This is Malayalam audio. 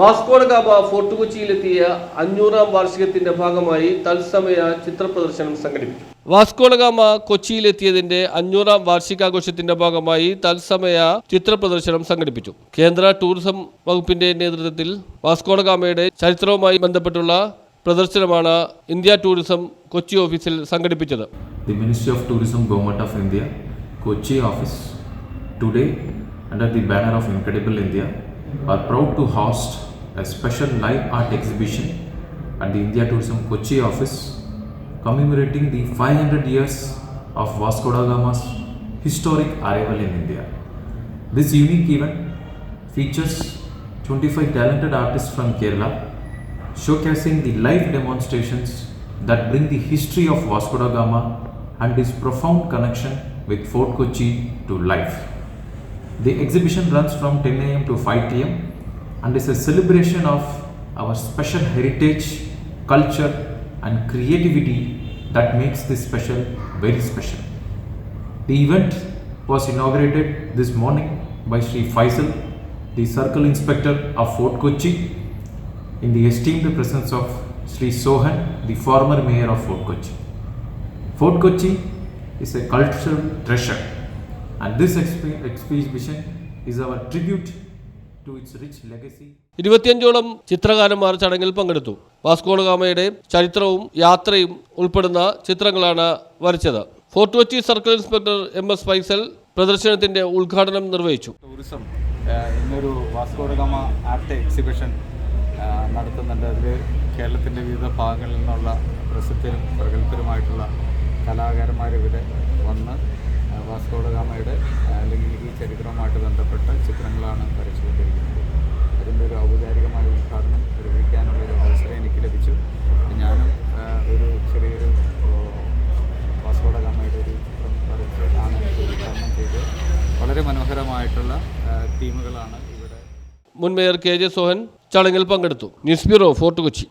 Vasco da Gama Fort കൊച്ചിയിലെത്തിയ അഞ്ഞൂറാം വാർഷികത്തിന്റെ ഭാഗമായി തത്സമയ ചിത്രപ്രദർശനം സംഘടിപ്പിച്ചു. വാസ്കോഡ ഗാമ കൊച്ചിയിലെത്തിയതിന്റെ അഞ്ഞൂറാം വാർഷികാഘോഷത്തിന്റെ ഭാഗമായി തത്സമയ ചിത്രപ്രദർശനം സംഘടിപ്പിച്ചു. കേന്ദ്ര ടൂറിസം വകുപ്പിന്റെ നേതൃത്വത്തിൽ വാസ്കോഡ ഗാമയുടെ ചരിത്രവുമായി ബന്ധപ്പെട്ടുള്ള പ്രദർശനമാണ് ഇന്ത്യ ടൂറിസം കൊച്ചി ഓഫീസിൽ സംഘടിപ്പിച്ചത്. The ministry of tourism government of India Kochi office today under the banner of incredible India are proud to host a special live art exhibition at the India Tourism Kochi office commemorating the 500 years of Vasco da Gama's historic arrival in India. This unique event features 25 talented artists from Kerala showcasing the live demonstrations that bring the history of Vasco da Gama and his profound connection with Fort Kochi to life. The exhibition runs from 10 am to 5 pm and is a celebration of our special heritage, culture, and creativity that makes this special very special. The event was inaugurated this morning by Sri Faisal, the Circle Inspector of Fort Kochi, in the esteemed presence of Sri Sohan, the former Mayor of Fort Kochi. Fort Kochi is a cultural treasure, and this exhibition is our tribute to its rich legacy. ഇരുപത്തിയഞ്ചോളം ചിത്രകാരന്മാർ ചടങ്ങിൽ പങ്കെടുത്തു. വാസ്കോഡഗാമയുടെ ചരിത്രവും യാത്രയും ഉൾപ്പെടുന്ന ചിത്രങ്ങളാണ് വരച്ചത്. Fort Kochi circle inspector M S Faisal പ്രദർശനത്തിന്റെ ഉദ്ഘാടനം നിർവഹിച്ചു. ടൂറിസം ഇന്നൊരു വാസ്കോഡഗാമ ആർട്ട് എക്സിബിഷൻ നടത്തുന്നുണ്ട്. അതിൽ കേരളത്തിന്റെ വിവിധ ഭാഗങ്ങളിൽ നിന്നുള്ള പ്രസിദ്ധരും പ്രഗത്ഭരുമായിട്ടുള്ള കലാകാരന്മാർ ഇവിടെ വന്ന് വാസ്കോഡഗാമയുടെ അല്ലെങ്കിൽ ഈ ചരിത്രവുമായിട്ട് ബന്ധപ്പെട്ട ചിത്രങ്ങളാണ് വളരെ മനോഹരമായിട്ടുള്ള ടീമുകളാണ് ഇവിടെ. മുൻ മേയർ കെ ജെ സോഹൻ ചടങ്ങിൽ പങ്കെടുത്തു. News bureau fort Kochi.